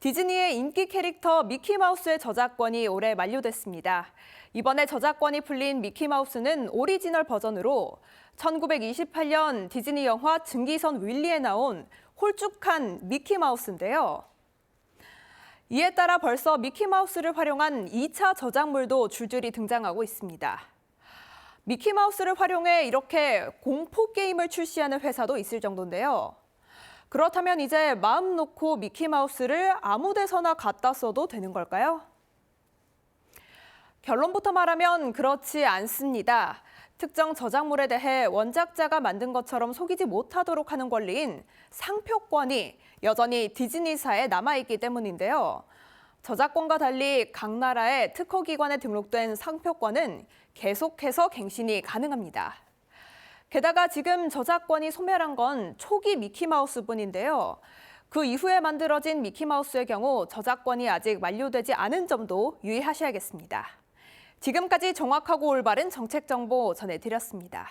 디즈니의 인기 캐릭터 미키마우스의 저작권이 올해 만료됐습니다. 이번에 저작권이 풀린 미키마우스는 오리지널 버전으로 1928년 디즈니 영화 증기선 윌리에 나온 홀쭉한 미키마우스인데요. 이에 따라 벌써 미키마우스를 활용한 2차 저작물도 줄줄이 등장하고 있습니다. 미키마우스를 활용해 이렇게 공포 게임을 출시하는 회사도 있을 정도인데요. 그렇다면 이제 마음 놓고 미키마우스를 아무 데서나 갖다 써도 되는 걸까요? 결론부터 말하면 그렇지 않습니다. 특정 저작물에 대해 원작자가 만든 것처럼 속이지 못하도록 하는 권리인 상표권이 여전히 디즈니사에 남아있기 때문인데요. 저작권과 달리 각 나라의 특허기관에 등록된 상표권은 계속해서 갱신이 가능합니다. 게다가 지금 저작권이 소멸한 건 초기 미키마우스뿐인데요. 그 이후에 만들어진 미키마우스의 경우 저작권이 아직 만료되지 않은 점도 유의하셔야겠습니다. 지금까지 정확하고 올바른 정책 정보 전해드렸습니다.